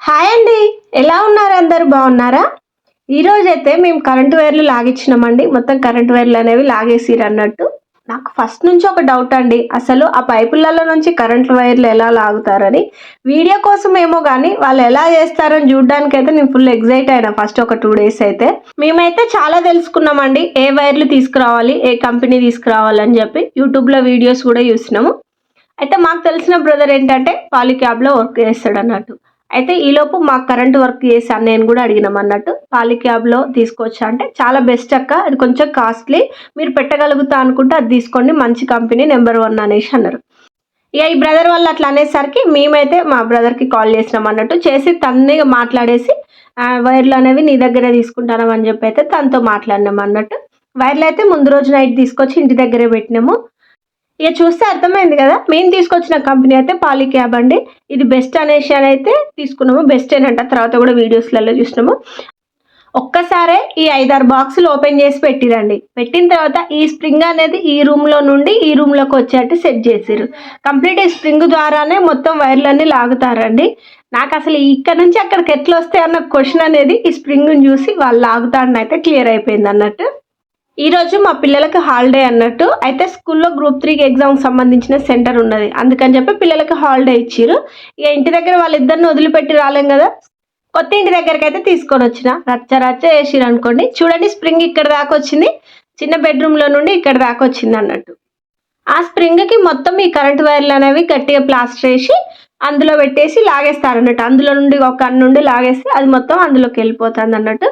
Hi అండి. ఎలా ఉన్నారు అందరు? బాగున్నారా? ఈ అయితే మేము కరెంట్ వైర్లు లాగిచ్చినామండి. మొత్తం కరెంటు వైర్లు అనేవి లాగేసిరు అన్నట్టు. నాకు ఫస్ట్ నుంచి ఒక డౌట్ అండి. అసలు ఆ పైపులలో నుంచి కరెంట్ వైర్లు ఎలా లాగుతారని. వీడియో కోసం ఏమో కానీ వాళ్ళు ఎలా చేస్తారని చూడడానికి అయితే నేను ఫుల్ ఎగ్జైట్ అయినా ఫస్ట్ ఒక టూ డేస్ అయితే. మేమైతే చాలా తెలుసుకున్నామండి. ఏ వైర్లు తీసుకురావాలి ఏ కంపెనీ తీసుకురావాలని చెప్పి. యూట్యూబ్లో వీడియోస్ కూడా చూసినాము. అయితే మాకు తెలిసిన బ్రదర్ ఏంటంటే పాలిక్యాబ్లో వర్క్ చేస్తాడు అన్నట్టు. అయితే ఈలోపు మాకు కరెంట్ వర్క్ చేశాను నేను కూడా అడిగినాం అన్నట్టు. పాలిక్యాబ్లో తీసుకొచ్చా అంటే చాలా బెస్ట్ అక్క అది కొంచెం కాస్ట్లీ మీరు పెట్టగలుగుతా అనుకుంటే అది తీసుకోండి మంచి కంపెనీ నెంబర్ వన్ అనేసి అన్నారు. ఇక ఈ బ్రదర్ వాళ్ళు అట్లా అనేసరికి మేమైతే మా బ్రదర్కి కాల్ చేసినాం అన్నట్టు. చేసి తన్ని మాట్లాడేసి వైర్లు అనేవి నీ దగ్గరే తీసుకుంటాను అని చెప్పి అయితే తనతో మాట్లాడినాం అన్నట్టు. వైర్లు అయితే ముందు రోజు నైట్ తీసుకొచ్చి ఇంటి దగ్గరే పెట్టినాము. ఇక చూస్తే అర్థమైంది కదా మేము తీసుకొచ్చిన కంపెనీ అయితే పాలీ క్యాబ్ అండి. ఇది బెస్ట్ అనేసి అని అయితే తీసుకున్నాము. బెస్ట్ ఏనంట తర్వాత కూడా వీడియోస్లలో చూసినాము. ఒక్కసారే ఈ ఐదారు బాక్సులు ఓపెన్ చేసి పెట్టిరండి. పెట్టిన తర్వాత ఈ స్ప్రింగ్ అనేది ఈ రూమ్లో నుండి ఈ రూమ్లోకి వచ్చేట్టు సెట్ చేసిరు కంప్లీట్ ఈ స్ప్రింగ్ ద్వారానే మొత్తం వైర్లన్నీ లాగుతారండి. నాకు అసలు ఇక్కడ నుంచి అక్కడికి ఎట్లా వస్తాయి అన్న క్వశ్చన్ అనేది ఈ స్ప్రింగ్ని చూసి వాళ్ళు లాగుతాడని అయితే క్లియర్ అయిపోయింది అన్నట్టు. ఈ రోజు మా పిల్లలకి హాలిడే అన్నట్టు. అయితే స్కూల్లో గ్రూప్ త్రీకి ఎగ్జామ్ సంబంధించిన సెంటర్ ఉన్నది. అందుకని చెప్పి పిల్లలకి హాలిడే ఇచ్చారు ఇక ఇంటి దగ్గర వాళ్ళిద్దరిని వదిలిపెట్టి రాలేం కదా? కొత్త ఇంటి దగ్గరికి అయితే తీసుకొని వచ్చిన. రచ్చ రచ్చ వేసిరు అనుకోండి. చూడండి స్ప్రింగ్ ఇక్కడ దాకా వచ్చింది. చిన్న బెడ్రూమ్లో నుండి ఇక్కడ దాకా వచ్చింది అన్నట్టు. ఆ స్ప్రింగ్కి మొత్తం ఈ కరెంట్ వైర్లు అనేవి గట్టిగా ప్లాస్టర్ వేసి అందులో పెట్టేసి లాగేస్తారు అన్నట్టు. అందులో నుండి ఒక అన్ను నుండి లాగేస్తే అది మొత్తం అందులోకి వెళ్ళిపోతుంది అన్నట్టు.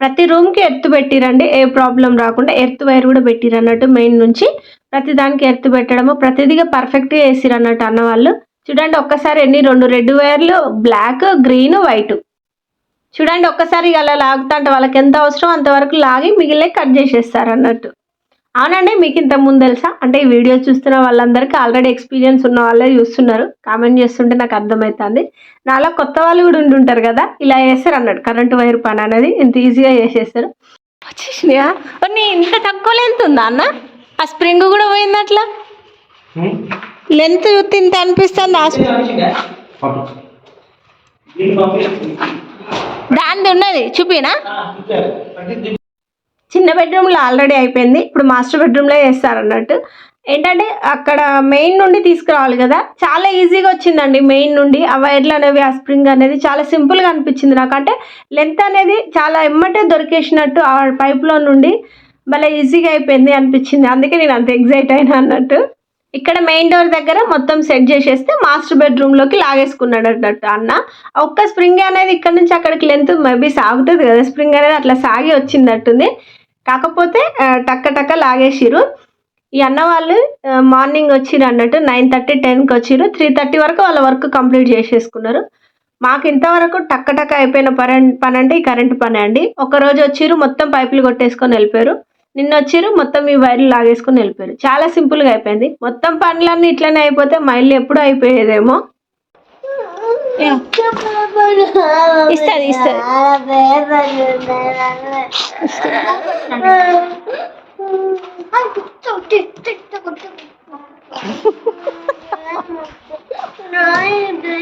ప్రతి రూమ్కి ఎర్త్ పెట్టిరండి ఏ ప్రాబ్లం రాకుండా ఎర్త్ వైర్ కూడా పెట్టిరు అన్నట్టు మెయిన్ నుంచి ప్రతి దానికి ఎర్త్ పెట్టడము ప్రతిదిగా పర్ఫెక్ట్గా వేసిరు అన్నట్టు అన్న వాళ్ళు చూడండి ఒక్కసారి ఎన్ని రెండు రెడ్ వైర్లు బ్లాక్ గ్రీన్ వైట్ చూడండి ఒక్కసారి అలా లాగుతా అంటే వాళ్ళకి ఎంత అవసరం అంతవరకు లాగి మిగిలిన కట్ చేసేస్తారు అన్నట్టు అవునండి మీకు ఇంత ముందు తెలుసా? అంటే ఈ వీడియో చూస్తున్న వాళ్ళందరికీ ఆల్రెడీ ఎక్స్పీరియన్స్ ఉన్న వాళ్ళే చూస్తున్నారు. కామెంట్ చేస్తుంటే నాకు అర్థమవుతుంది నాలో కొత్త వాళ్ళు కూడా ఉంటుంటారు కదా ఇలా చేస్తారు అన్నట్టు కరెంట్ వైర్ పని అనేది ఇంత ఈజీగా చేసేస్తారు. వచ్చేసినాయా ఓ, నీ ఇంత తక్కువ లెంత్ ఉందా అన్న? ఆ స్ప్రింగ్ కూడా పోయింది అట్లా? లెంత్ చూస్తే ఇంత అనిపిస్తుంది ఆ spring- దానిది ఉన్నది చూపినా? చిన్న బెడ్రూమ్లో ఆల్రెడీ అయిపోయింది. ఇప్పుడు మాస్టర్ బెడ్రూమ్లో చేస్తారు అన్నట్టు ఏంటంటే అక్కడ మెయిన్ నుండి తీసుకురావాలి కదా. చాలా ఈజీగా వచ్చిందండి మెయిన్ నుండి. ఆ వైర్లు అనేవి ఆ స్ప్రింగ్ అనేది చాలా సింపుల్గా అనిపించింది నాకు. అంటే లెంత్ అనేది చాలా ఎమ్మటే దొరికేసినట్టు ఆ పైప్లో నుండి భలే ఈజీగా అయిపోయింది అనిపించింది. అందుకే నేను అంత ఎగ్జైట్ అయినా అన్నట్టు. ఇక్కడ మెయిన్ డోర్ దగ్గర మొత్తం సెట్ చేసేస్తే మాస్టర్ బెడ్రూమ్లోకి లాగేసుకున్నాడు అన్నట్టు అన్న. ఒక్క స్ప్రింగ్ అనేది ఇక్కడ నుంచి అక్కడికి లెంత్ మేబీ సాగుతుంది కదా. స్ప్రింగ్ అనేది అట్లా సాగి వచ్చిందట్టుంది. కాకపోతే టక్క టక్క లాగేసిరు ఈ అన్న వాళ్ళు మార్నింగ్ వచ్చిరు అన్నట్టు నైన్ థర్టీ టెన్కి వచ్చిరు త్రీ థర్టీ వరకు వాళ్ళ వర్క్ కంప్లీట్ చేసేసుకున్నారు. మాకు ఇంతవరకు టక్క టక్క అయిపోయిన పని పని అంటే ఈ కరెంట్ పని అండి. ఒక రోజు వచ్చిరు మొత్తం పైపులు కొట్టేసుకొని వెళ్ళిపోయారు. నిన్న వచ్చిరు మొత్తం ఈ వైర్లు లాగేసుకొని వెళ్ళిపోయారు. చాలా సింపుల్గా అయిపోయింది. మొత్తం పనులన్నీ ఇట్లనే అయిపోతే మైళ్ళు ఎప్పుడు అయిపోయేదేమో. ఇస్తుంది ఇస్తుంది.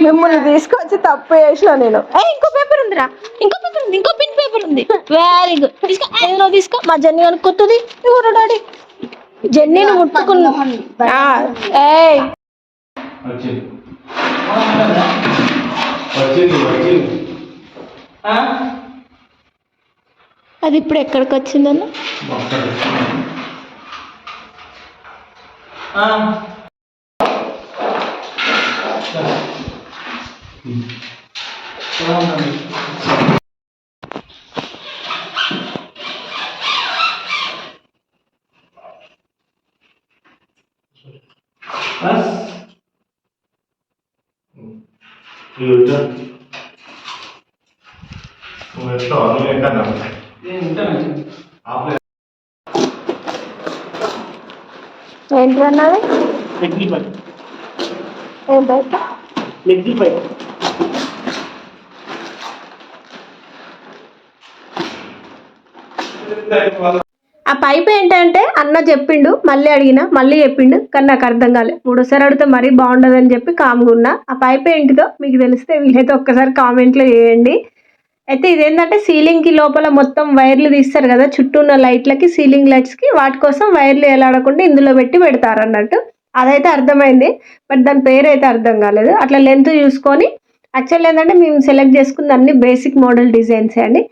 మిమ్మల్ని తీసుకొచ్చి తప్పు చేసిన నేను. ఏ ఇంకో పేపర్ ఉందిరా. ఇంకో పేపర్ ఉంది ఇంకో పిన్ పేపర్ ఉంది. వెరీ గుడ్ తీసుకో. ఏది తీసుకో. మా జెన్నీ కొనుక్కొస్తుంది ఇవ్వరు డాడీ. జెన్నీని ముట్టుకున్నా ఆ, ఏయ్. వచ్చింది వచ్చింది. వచ్చింది అది ఇప్పుడు ఎక్కడికి వచ్చిందన్న. ఇది వద్దా? నువ్వు ఎట్లా నువ్వు ఎక్కడ ఆపలే ఏంటి అన్నది లెగ్గి పై ఏం బయట లెగ్గి పై ఆ పైప్ ఏంటంటే అన్న చెప్పిండు మళ్ళీ అడిగిన మళ్ళీ చెప్పిండు కానీ నాకు అర్థం కాలేదు మూడోసారి అడిగితే మరీ బాగుండదని చెప్పి కామ్గా ఉన్నా. ఆ పైప్ ఏంటిదో మీకు తెలిస్తే వీలైతే ఒక్కసారి కామెంట్లో చేయండి. అయితే ఇదేంటంటే సీలింగ్కి లోపల మొత్తం వైర్లు తీస్తారు కదా చుట్టూ ఉన్న లైట్లకి సీలింగ్ లైట్స్కి వాటి కోసం వైర్లు ఎలాడకుండా ఇందులో పెట్టి పెడతారు అన్నట్టు. అదైతే అర్థమైంది బట్ దాని పేరు అయితే అర్థం కాలేదు. అట్లా లెంత్ చూసుకొని యాక్చువల్ ఏంటంటే మేము సెలెక్ట్ చేసుకుంది అన్ని బేసిక్ మోడల్ డిజైన్స్ అండి.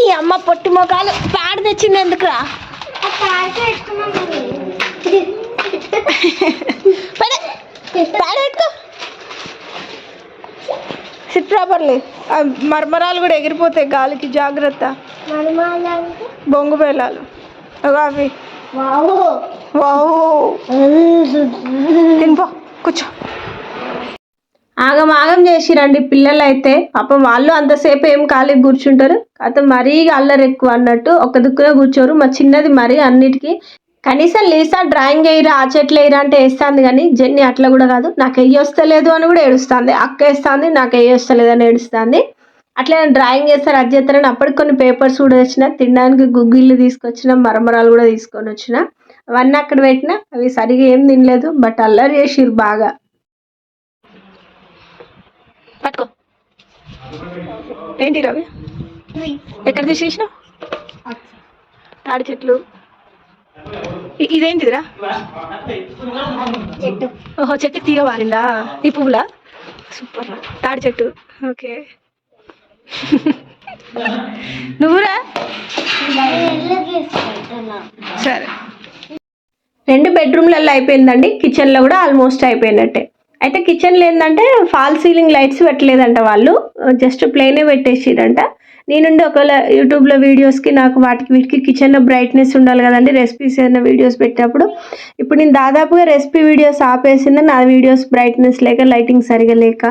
నీ అమ్మ పొట్టి మొఖాలు ప్యాడ్ తెచ్చింది ఎందుకురా సిట్ మర్మరాలు కూడా ఎగిరిపోతాయి గాలికి జాగ్రత్త. బొంగు బెల్లాలు అగో అవి. వావ్. వావ్. తినిపో కూర్చో. ఆగం ఆగం చేసిరండి పిల్లలు అయితే పాపం వాళ్ళు అంతసేపు ఏం ఖాళీ కూర్చుంటారు. కాకపోతే మరీ అల్లరి ఎక్కువ అన్నట్టు ఒక దిక్కునే కూర్చోరు. మా చిన్నది మరీ అన్నిటికీ. కనీసం లీసా డ్రాయింగ్ వేయరా ఆ చెట్లు వేయరా అంటే వేస్తుంది కానీ జెన్ని అట్లా కూడా కాదు. నాకు వెయ్యి వస్తలేదు అని కూడా ఏడుస్తుంది. అక్క వేస్తుంది నాకు వెయ్యి వస్తలేదు అని ఏడుస్తుంది. అట్లా డ్రాయింగ్ చేస్తారు అది చేస్తారని అప్పటికి కొన్ని పేపర్స్ కూడా వచ్చిన తినడానికి గుగ్గిళ్ళు తీసుకొచ్చిన మరమరాలు కూడా తీసుకొని వచ్చిన. అవన్నీ అక్కడ పెట్టిన అవి సరిగా ఏం తినలేదు. బట్ అల్లరి చేసిరు బాగా. పట్టుకో. ఏంటి రవి? ఎక్కడ తీసేసినావు తాడి చెట్లు. ఇదేంటిదిరా? ఓహో చెట్టుకి తీగ వారిందా? ఈ పువ్వులా? సూపర్ రా. తాడి చెట్టు. ఓకే. నువ్వురా? సరే. రెండు బెడ్రూమ్లలో అయిపోయిందండి. కిచెన్లో కూడా ఆల్మోస్ట్ అయిపోయినట్టే. అయితే కిచెన్లో ఏంటంటే ఫాల్ సీలింగ్ లైట్స్ పెట్టలేదంట వాళ్ళు. Uh, జస్ట్ ప్లేనే పెట్టేసిరంట. నేనుండి ఒకవేళ యూట్యూబ్లో వీడియోస్కి నాకు వాటికి వీటికి కిచెన్లో బ్రైట్నెస్ ఉండాలి కదండి రెసిపీస్ ఏదైనా వీడియోస్ పెట్టినప్పుడు. ఇప్పుడు నేను దాదాపుగా రెసిపీ వీడియోస్ ఆపేసింది నా వీడియోస్ బ్రైట్నెస్ లేక లైటింగ్ సరిగా లేక.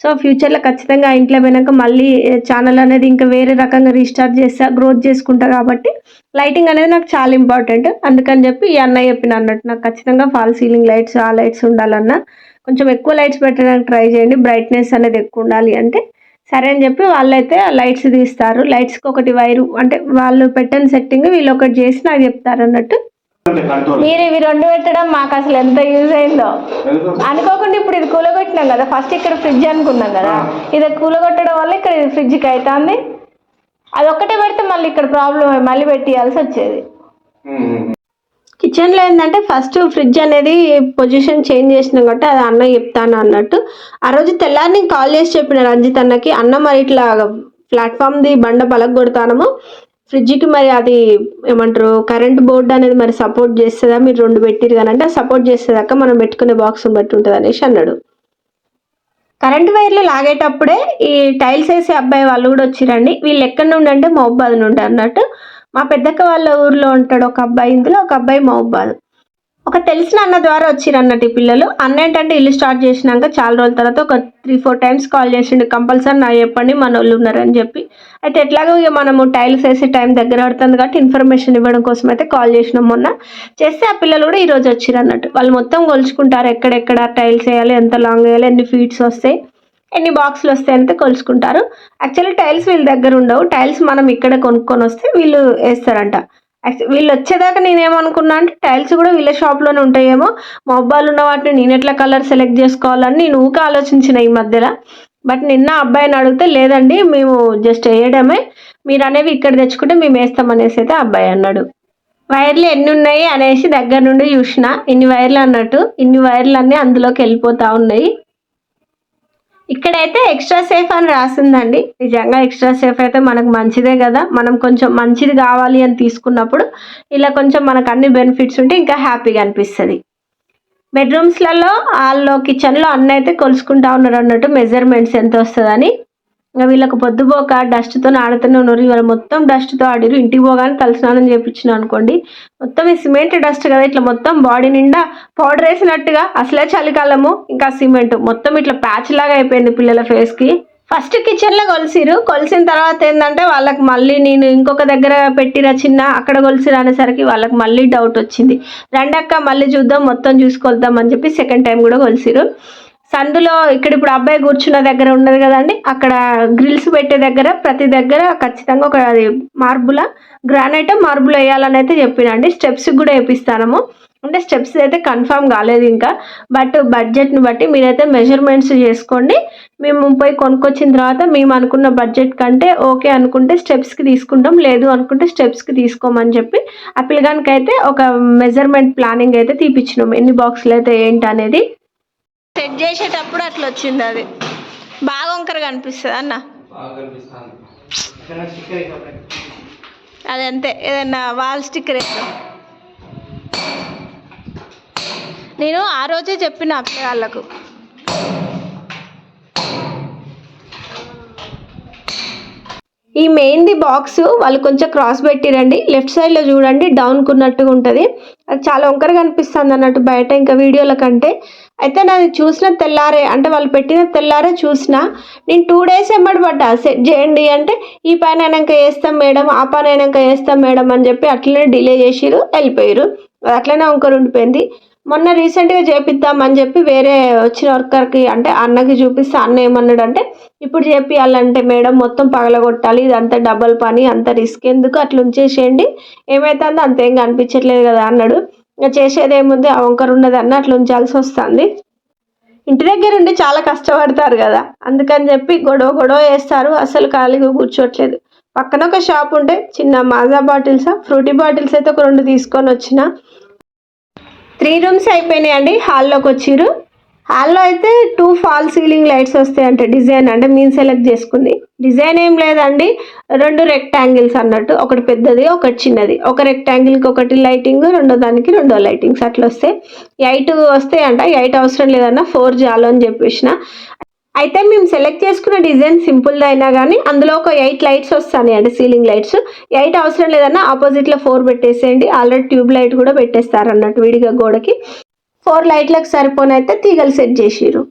సో ఫ్యూచర్లో ఖచ్చితంగా ఇంట్లో పోయినాక మళ్ళీ ఛానల్ అనేది ఇంకా వేరే రకంగా రీస్టార్ట్ చేస్తా గ్రోత్ చేసుకుంటా కాబట్టి లైటింగ్ అనేది నాకు చాలా ఇంపార్టెంట్ అందుకని చెప్పి ఈ అన్నయ్య చెప్పిన అన్నట్టు నాకు ఖచ్చితంగా ఫాల్ సీలింగ్ లైట్స్ ఆ లైట్స్ ఉండాలన్నా కొంచెం ఎక్కువ లైట్స్ పెట్టడానికి ట్రై చేయండి. బ్రైట్నెస్ అనేది ఎక్కువ ఉండాలి అంటే సరే అని చెప్పి వాళ్ళైతే లైట్స్ తీస్తారు. లైట్స్కి ఒకటి వైరు అంటే వాళ్ళు పెట్టని సెట్టింగ్ వీళ్ళు ఒకటి చేసి నాకు చెప్తారు అన్నట్టు. మీరు ఇవి రెండు పెట్టడం మాకు అసలు ఎంత యూజ్ అయిందో. అనుకోకుండా ఇప్పుడు ఇది కూలగొట్టినాం కదా. ఫస్ట్ ఇక్కడ ఫ్రిడ్జ్ అనుకున్నాం కదా. ఇది కూలగొట్టడం వల్ల ఇక్కడ ఇది ఫ్రిడ్జ్కి అవుతుంది అది ఒక్కటే పెడితే మళ్ళీ ఇక్కడ ప్రాబ్లం మళ్ళీ పెట్టియాల్సి వచ్చేది. కిచెన్లో ఏంటంటే ఫస్ట్ ఫ్రిడ్జ్ అనేది పొజిషన్ చేంజ్ చేసినాం కాబట్టి అది అన్న చెప్తాను అన్నట్టు. ఆ రోజు తెల్లారిని కాల్ చేసి చెప్పిన రంజిత్ అన్నకి అన్న మరి ఇట్లా ప్లాట్ఫామ్ది బండ పలగొడతానము. ఫ్రిడ్జ్కి మరి అది ఏమంటారు కరెంట్ బోర్డు అనేది మరి సపోర్ట్ చేస్తుందా? మీరు రెండు పెట్టిరు కానీ అంటే సపోర్ట్ చేసేదాకా మనం పెట్టుకునే బాక్స్ బట్టి ఉంటుంది అనేసి అన్నాడు. కరెంట్ వైర్లు లాగేటప్పుడే ఈ టైల్స్ వేసే అబ్బాయి వాళ్ళు కూడా వచ్చిరండి. వీళ్ళు ఎక్కడి నుండి అంటే మహబాద్ నుండి అన్నట్టు. మా పెద్దక్క వాళ్ళ ఊర్లో ఉంటాడు ఒక అబ్బాయి ఇందులో ఒక అబ్బాయి మహబాద్. ఒక తెలిసిన అన్న ద్వారా వచ్చిరు అన్నట్టు ఈ పిల్లలు. అన్న ఏంటంటే ఇల్లు స్టార్ట్ చేసినాక చాలా రోజుల తర్వాత ఒక త్రీ ఫోర్ టైమ్స్ కాల్ చేసిండు. కంపల్సరీ నా చెప్పండి మన వాళ్ళు ఉన్నారని చెప్పి. అయితే ఎట్లాగో ఇక మనము టైల్స్ వేసే టైం దగ్గర పడుతుంది కాబట్టి ఇన్ఫర్మేషన్ ఇవ్వడం కోసం అయితే కాల్ చేసినాం మొన్న. చేస్తే ఆ పిల్లలు కూడా ఈరోజు వచ్చిరు అన్నట్టు వాళ్ళు మొత్తం కొలుచుకుంటారు ఎక్కడెక్కడ టైల్స్ వేయాలి ఎంత లాంగ్ వేయాలి ఎన్ని ఫీట్స్ వస్తాయి. ఎన్ని బాక్సులు వస్తాయి అంతే కొలుచుకుంటారు. యాక్చువల్లీ టైల్స్ వీళ్ళ దగ్గర ఉండవు. టైల్స్ మనం ఇక్కడ కొనుక్కొని వస్తే వీళ్ళు వేస్తారంట. వీళ్ళు వచ్చేదాకా నేనేమనుకున్నా అంటే టైల్స్ కూడా వీళ్ళ షాప్లోనే ఉంటాయేమో. మొబైల్ ఉన్న వాటిని నేను ఎట్లా కలర్ సెలెక్ట్ చేసుకోవాలని నేను ఊక ఆలోచించిన ఈ మధ్యలో. బట్ నిన్న అబ్బాయిని అడిగితే లేదండి మేము జస్ట్ వేయడమే. మీరు అనేవి ఇక్కడ తెచ్చుకుంటే మేము వేస్తామనేసి అయితే అబ్బాయి అన్నాడు. వైర్లు ఎన్ని ఉన్నాయి? అనేసి దగ్గర నుండి చూసిన. ఇన్ని వైర్లు అన్నట్టు. ఇన్ని వైర్లు అన్నీ అందులోకి వెళ్ళిపోతూ ఉన్నాయి. ఇక్కడైతే ఎక్స్ట్రా సేఫ్ అని రాసిందండి. నిజంగా ఎక్స్ట్రా సేఫ్ అయితే మనకు మంచిదే కదా. మనం కొంచెం మంచిది కావాలి అని తీసుకున్నప్పుడు ఇలా కొంచెం మనకు అన్ని బెనిఫిట్స్ ఉంటే ఇంకా హ్యాపీగా అనిపిస్తుంది. బెడ్రూమ్స్లలో హాల్లో కిచెన్లో అన్నీ అయితే కొలుసుకుంటా ఉన్నారు అన్నట్టు మెజర్మెంట్స్ ఎంత వస్తుందని. ఇంకా వీళ్ళకి పొద్దుపోక డస్ట్తో ఆడుతూనే ఉన్నారు. ఇవాళ మొత్తం డస్ట్తో ఆడిరు. ఇంటికి పోగానే తలస్నానం చేయించిన అనుకోండి. మొత్తం ఈ సిమెంట్ డస్ట్ కదా ఇట్లా మొత్తం బాడీ నిండా పౌడర్ వేసినట్టుగా అసలే చలికాలము. ఇంకా సిమెంట్ మొత్తం ఇట్లా ప్యాచ్ లాగా అయిపోయింది పిల్లల ఫేస్కి. ఫస్ట్ కిచెన్లో కొలిసిరు. కొలిసిన తర్వాత ఏంటంటే వాళ్ళకి మళ్ళీ నేను ఇంకొక దగ్గర పెట్టిన చిన్న అక్కడ కొలిసిరు అనేసరికి వాళ్ళకి మళ్ళీ డౌట్ వచ్చింది. రెండక్క మళ్ళీ చూద్దాం మొత్తం చూసుకొద్దాం అని చెప్పి సెకండ్ టైం కూడా కొలిసిరు. సందులో ఇక్కడ ఇప్పుడు అబ్బాయి కూర్చున్న దగ్గర ఉన్నది కదండి అక్కడ గ్రిల్స్ పెట్టే దగ్గర ప్రతి దగ్గర ఖచ్చితంగా ఒక అది మార్బుల గ్రానైట్ మార్బుల్ వేయాలని అయితే చెప్పినండి. స్టెప్స్ కూడా వేపిస్తాము. అంటే స్టెప్స్ అయితే కన్ఫామ్ కాలేదు ఇంకా. బట్ బడ్జెట్ని బట్టి మీరైతే మెజర్మెంట్స్ చేసుకోండి. మేము పోయి కొనుక్కొచ్చిన తర్వాత మేము అనుకున్న బడ్జెట్ కంటే ఓకే అనుకుంటే స్టెప్స్కి తీసుకుంటాం లేదు అనుకుంటే స్టెప్స్కి తీసుకోమని చెప్పి ఆ అయితే ఒక మెజర్మెంట్ ప్లానింగ్ అయితే తీపిచ్చినాం. ఎన్ని బాక్సులు అయితే ఏంటి అనేది సెట్ చేసేటప్పుడు అట్లా వచ్చింది అది. బాగా వంకరగా కనిపిస్తుంది అన్న. అది అంతే ఏదన్నా వాల్ స్టిక్కర్ వేస్తాం నేను ఆ రోజే చెప్పిన అక్క వాళ్ళకు. ఈ మెయిన్ది బాక్స్ వాళ్ళు కొంచెం క్రాస్ పెట్టిరండి. లెఫ్ట్ సైడ్లో చూడండి డౌన్కి ఉన్నట్టుగా ఉంటుంది. అది చాలా వంకరగా అనిపిస్తుంది అన్నట్టు బయట ఇంకా వీడియోల కంటే. అయితే నాది చూసిన తెల్లారే అంటే వాళ్ళు పెట్టిన తెల్లారే చూసిన నేను టూ డేస్ ఎమ్మడి పడ్డా. సెట్ చేయండి అంటే ఈ పని అయినాక వేస్తాం మేడం ఆ పని అయినాక వేస్తాం మేడం అని చెప్పి అట్లనే డిలే చేసిరు వెళ్ళిపోయారు అది అట్లనే వంకర ఉండిపోయింది. మొన్న రీసెంట్గా చేపిద్దామని చెప్పి వేరే వచ్చిన వర్కర్కి అంటే అన్నకి చూపిస్తే అన్న ఏమన్నాడు అంటే ఇప్పుడు చేపియాలంటే మేడం మొత్తం పగలగొట్టాలి ఇదంతా డబల్ పని అంత రిస్క్ ఎందుకు అట్లా ఉంచేసేయండి? ఏమైతుందో అంతేం కనిపించట్లేదు కదా అన్నాడు. ఇంకా చేసేది ఏముంది? ఆ వంకర అట్లా ఉంచాల్సి వస్తుంది. ఇంటి దగ్గర ఉండి చాలా కష్టపడతారు కదా. అందుకని చెప్పి గొడవ గొడవ వేస్తారు అసలు ఖాళీగా కూర్చోట్లేదు. పక్కన ఒక షాప్ ఉంటే చిన్న మాజా బాటిల్స్ ఫ్రూటీ బాటిల్స్ అయితే ఒక రెండు తీసుకొని వచ్చిన. త్రీ రూమ్స్ అయిపోయినాయి అండి హాల్లోకి వచ్చిర్రు. హాల్లో అయితే టూ ఫాల్ సీలింగ్ లైట్స్ వస్తాయంటే డిజైన్. అంటే మేము సెలెక్ట్ చేసుకుంది. డిజైన్ ఏం లేదండి. రెండు రెక్టాంగిల్స్ అన్నట్టు. ఒకటి పెద్దది ఒకటి చిన్నది. ఒక రెక్టాంగిల్కి ఒకటి లైటింగ్ రెండో దానికి రెండో లైటింగ్స్ అట్లా వస్తాయి. ఎయిట్ వస్తాయంట. ఎయిట్ అవసరం లేదన్న ఫోర్ చాలు అని చెప్పేసిన. అయితే మేము సెలెక్ట్ చేసుకున్న డిజైన్ సింపుల్ది అయినా కానీ అందులో ఒక ఎయిట్ లైట్స్ వస్తాయి అండి సీలింగ్ లైట్స్ ఎయిట్ అవసరం లేదన్నా ఆపోజిట్లో ఫోర్ పెట్టేసేయండి. ఆల్రెడీ ట్యూబ్ లైట్ కూడా పెట్టేస్తారు అన్నట్టు విడిగా గోడకి. ఫోర్ లైట్లకు సరిపోని అయితే తీగలు సెట్ అన్న.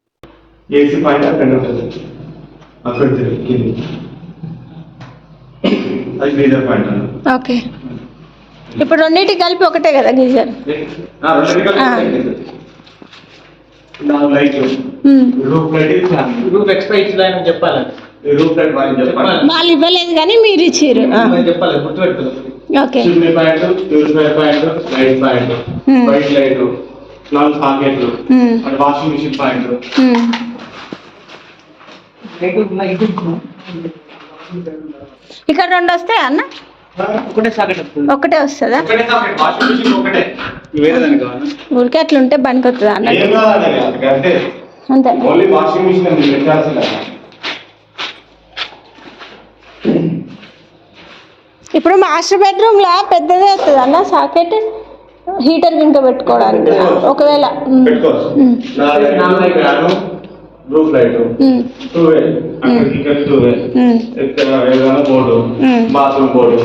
ఓకే. ఇప్పుడు రెండింటికి కలిపి ఒకటే కదా గీజర్. నాలుగు లైట్లు రూఫ్ లైట్ అని చెప్పాలి. రూఫ్ లైట్ వాళ్ళు చెప్పండి వాళ్ళు ఇవ్వలేదు కానీ మీరు ఇచ్చిర్రు. మనం చెప్పాలి గుర్తుపెట్టుకోవాలి okay. Chimney point purifier point light point. White light నాలుగు సాకెట్లు అండ్ వాషింగ్ మిషన్ పాయింట్. ఇక్కడ రెండు వస్తాయి అన్న? ఒకటే సాకెట్ వస్తుంది. ఒకటే వస్తుందా? ఒకటే సాకెట్ వాషింగ్ మిషన్ ఒకటే వేరే దానికి కావాలి? ఊరికే అట్లా ఉంటే పనికొస్తుంది అన్నట్టు ఏం కాదండి అంతే. అంతే. ఓన్లీ వాషింగ్ మిషన్ అది పెట్టాల్సిందే. ఇప్పుడు మాస్టర్ బెడ్రూమ్ లా పెద్దదే వస్తుంది అన్న? సాకెట్ హీటర్ ఇంకా పెట్టుకోవడానికి. ఒకవేళ ఉమ్, పెట్టుకోవచ్చు ఉమ్, నాలుగు light fan roof light um, two way ఇక్కడికి టూ వే ఇక్కడ ఏదైనా బోర్డు. బాత్రూమ్ బోర్డు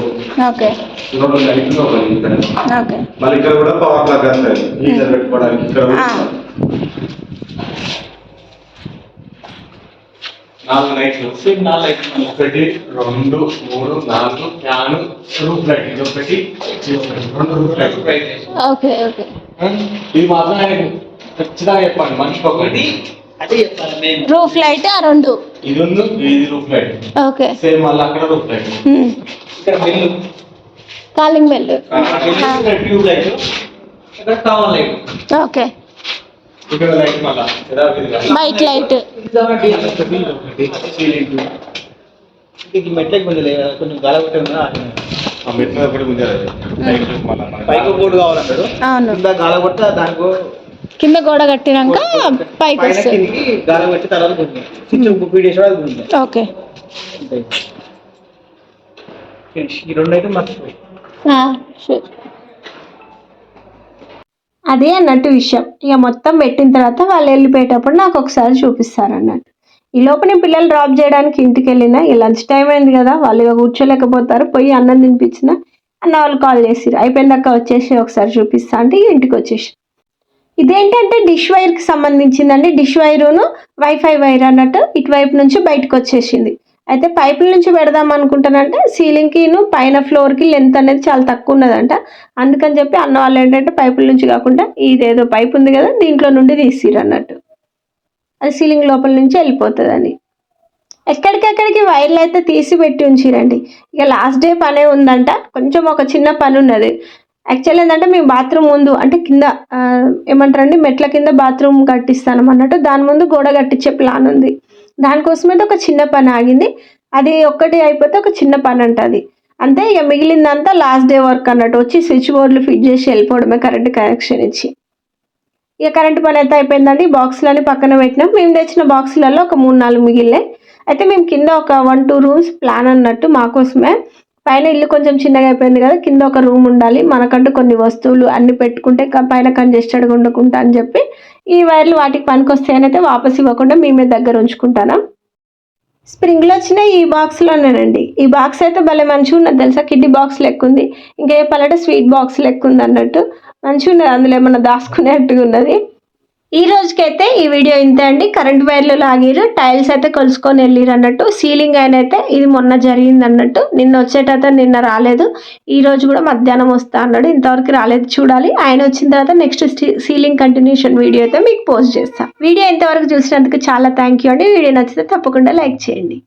ఓకే రెండు లైట్లు ఒకటి ఇక్కడ. ఓకే మళ్ళీ ఇక్కడ కూడా పవర్ ప్లగ్ వస్తాయి హీటర్ పెట్టుకోవడానికి ఇక్కడ. ఆ. నాలుగు లైట్లు ఒకటి రెండు మూడు నాలుగు ఫ్యాన్ రూఫ్ లైట్ ఇది ఒకటి రెండు రూఫ్ లైట్ ఓకే ఓకే ఇది మాత్రం ఖచ్చితంగా చెప్పండి. మనిషికి ఒకటి రూఫ్ లైట్ ఆ రెండు? ఇది ఉంది ఇది రూఫ్ లైట్ ఓకే సేమ్ మళ్ళీ అక్కడ రూఫ్ లైట్ ఉమ్, ఇక్కడ బిల్లు కాలింగ్ బెల్ ట్యూబ్ లైట్ ఇక్కడ కామన్ లైట్ ఓకే ఇక్కడ లైట్ మళ్ళా. బైక్ లైట్ ఇది మెట్లకి లేదా కొంచెం గాల కొట్టే ఉందా? ఆ మెట్ మీద ఒకటి గుంజారు లైట్ మళ్ళా మనకి. పైకి బోర్డు కావాలంటాడు. అవును. గాల కొడితే దానికి కింద గోడ కట్టినాక పైకి వస్తుంది. ఓకే. ఈ. అదే అన్నట్టు విషయం. ఇక మొత్తం పెట్టిన తర్వాత వాళ్ళు వెళ్ళిపోయేటప్పుడు నాకు ఒకసారి చూపిస్తారు అన్నట్టు. ఈ లోపు నేను పిల్లలు డ్రాప్ చేయడానికి ఇంటికి వెళ్ళిన ఇక లంచ్ టైం అయింది కదా వాళ్ళు ఇక కూర్చోలేకపోతారు. పోయి అన్నం తినిపించిన అన్న వాళ్ళు కాల్ చేసిరు అయిపోయిందాక వచ్చేసి ఒకసారి చూపిస్తా అంటే ఇక ఇంటికి వచ్చేసి ఇదేంటంటే డిష్ వైర్కి సంబంధించిందండి. డిష్ వైరును వైఫై వైర్ అన్నట్టు ఇటువైపు నుంచి బయటకు వచ్చేసింది అయితే పైపుల నుంచి పెడదాం అనుకుంటానంటే సీలింగ్కిను పైన ఫ్లోర్కి లెంత్ అనేది చాలా తక్కువ ఉన్నదంట. అందుకని చెప్పి అన్న వాళ్ళు ఏంటంటే పైపుల నుంచి కాకుండా ఇదేదో పైప్ ఉంది కదా దీంట్లో నుండి తీసిరు అన్నట్టు. అది సీలింగ్ లోపల నుంచి వెళ్ళిపోతుందని. ఎక్కడికెక్కడికి వైర్లు అయితే తీసి పెట్టి ఉంచిరండి ఇక లాస్ట్ డే పనే ఉందంట. కొంచెం ఒక చిన్న పని ఉన్నది యాక్చువల్ ఏంటంటే మేము బాత్రూమ్ ముందు అంటే కింద ఏమంటారండి మెట్ల కింద బాత్రూమ్ కట్టిస్తాను అన్నట్టు. దాని ముందు గోడ కట్టించే ప్లాన్ ఉంది. దానికోసమైతే ఒక చిన్న పని ఆగింది. అది ఒక్కటి అయిపోతే ఒక చిన్న పని ఉంటుంది అంతే ఇక మిగిలిందంతా లాస్ట్ డే వర్క్ అన్నట్టు. వచ్చి స్విచ్ బోర్డులు ఫిట్ చేసి వెళ్ళిపోవడమే కరెంట్ కనెక్షన్ ఇచ్చి. ఇక కరెంట్ పని అయితే అయిపోయిందండి. బాక్సులని పక్కన పెట్టినాం. మేము తెచ్చిన బాక్సులలో ఒక మూడు నాలుగు మిగిలినాయి. అయితే మేము కింద ఒక వన్ టూ రూమ్స్ ప్లాన్ అన్నట్టు మాకోసమే పైన ఇల్లు కొంచెం చిన్నగా అయిపోయింది కదా కింద ఒక రూమ్ ఉండాలి. మనకంటూ కొన్ని వస్తువులు అన్ని పెట్టుకుంటే పైన కంజెస్టెడ్గా ఉండకుండా అని చెప్పి ఈ వైర్లు వాటికి పనికొస్తాయని అయితే వాపస్ ఇవ్వకుండా మేమే దగ్గర ఉంచుకుంటాను? స్ప్రింగ్లో వచ్చిన ఈ బాక్స్లోనేనండి ఈ బాక్స్ అయితే భలే మంచిగా ఉన్నది తెలుసా? కిడ్డీ బాక్స్ లెక్క ఉంది. ఇంకా చెప్పాలంటే స్వీట్ బాక్స్ లెక్క ఉంది అన్నట్టు. మంచిగా ఉన్నది అందులో ఏమన్నా దాచుకునేట్టుగా ఉన్నది. ఈ రోజుకైతే ఈ వీడియో ఇంతే అండి. కరెంట్ వైర్లు లాగిరు టైల్స్ అయితే కొలుసుకొని వెళ్ళిరు అన్నట్టు. సీలింగ్ ఆయన అయితే ఇది మొన్న జరిగింది అన్నట్టు. నిన్న వచ్చేటైతే నిన్న రాలేదు. ఈ రోజు కూడా మధ్యాహ్నం వస్తా అన్నాడు. ఇంతవరకు రాలేదు చూడాలి. ఆయన వచ్చిన తర్వాత నెక్స్ట్ సీలింగ్ కంటిన్యూషన్ వీడియో అయితే మీకు పోస్ట్ చేస్తాను వీడియో ఇంతవరకు చూసినందుకు చాలా థ్యాంక్ యూ అండి. వీడియో నచ్చితే తప్పకుండా లైక్ చేయండి.